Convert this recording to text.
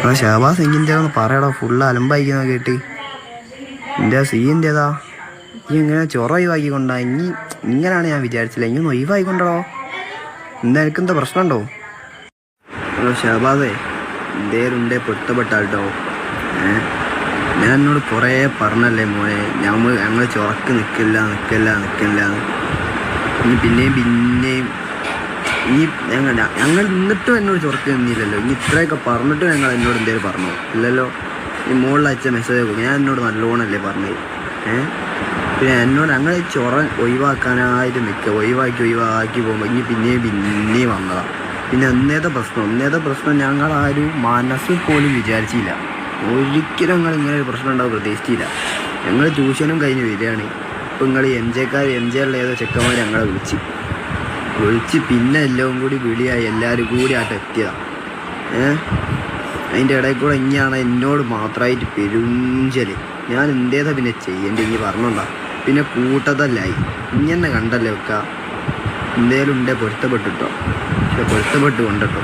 ആ ഷഹബാസ് എങ്കിന്റെ ഒന്ന് പറയടാ ഫുള്ള് അലമ്പായിക്കുന്ന കേട്ട്. എന്റെ സീന്റെതാ ഈ ഇങ്ങനെ ചൊറ ഒഴിവാക്കിക്കൊണ്ടാ ഇനി ഇങ്ങനെയാണ് ഞാൻ വിചാരിച്ചില്ല ഇനി ഒന്ന് ഒഴിവാക്കിക്കൊണ്ടോ എന്താ എനിക്കെന്താ പ്രശ്നമുണ്ടോ? ഹലോ ഷഹബാസേ എന്തേലും പൊട്ടപ്പെട്ടാട്ടോ ഞാൻ എന്നോട് കുറേ പറഞ്ഞല്ലേ മോനെ ഞങ്ങൾ ഞങ്ങൾ ചൊറക്ക് നിൽക്കില്ല നിൽക്കില്ല നിൽക്കില്ല ഇനി പിന്നെയും പിന്നെയും ഇനി ഞങ്ങൾ ഞങ്ങൾ എന്നിട്ടും എന്നോട് ചൊറക്ക് നിന്നില്ലല്ലോ. ഇനി ഇത്രയൊക്കെ പറഞ്ഞിട്ടും ഞങ്ങൾ എന്നോട് എന്തേലും പറഞ്ഞു? ഇല്ലല്ലോ. ഈ മുകളിൽ അയച്ച മെസ്സേജ് ഒക്കെ ഞാൻ എന്നോട് നല്ലോണല്ലേ പറഞ്ഞത്. ഏഹ് പിന്നെ എന്നോട് ഞങ്ങൾ ചൊറ ഒഴിവാക്കാനായിട്ട് നിൽക്കുക ഒഴിവാക്കി ഒഴിവാക്കി പോകുമ്പോൾ ഇനി പിന്നെയും പിന്നെയും വന്നതാണ് പിന്നെ ഒന്നേത്തെ പ്രശ്നം ഒന്നേത്തെ പ്രശ്നം ഞങ്ങൾ ആരും മനസ്സിൽ പോലും വിചാരിച്ചില്ല. ഒരിക്കലും ഞങ്ങൾ ഇങ്ങനെ ഒരു പ്രശ്നം ഉണ്ടാവും പ്രതീക്ഷിച്ചില്ല. ഞങ്ങൾ ട്യൂഷനും കഴിഞ്ഞ് വരികയാണ്. ഇപ്പം നിങ്ങൾ എം ജെക്കാർ എം ജെ ഉള്ള ഏതോ ചെക്കന്മാർ ഞങ്ങളെ വിളിച്ച്. വിളിച്ച് പിന്നെ എല്ലാം കൂടി വിളിയായി എല്ലാവരും കൂടി ആട്ട് എത്തിയതാ ഏ? അതിന്റെ ഇടയിൽ കൂടെ ഇനിയാണ് എന്നോട് മാത്രമായിട്ട് പെരുഞ്ചൽ. ഞാൻ എന്തേതാ പിന്നെ ചെയ്യേണ്ടി ഇനി പറഞ്ഞോണ്ടാ. പിന്നെ കൂട്ടതല്ലായി. ഇങ്ങനെ കണ്ടല്ലേ വെക്ക? എന്തേലും ഉണ്ടേ പൊരുത്തപ്പെട്ടിട്ടോ? പക്ഷെ പൊരുത്തപ്പെട്ട് കൊണ്ടട്ടോ?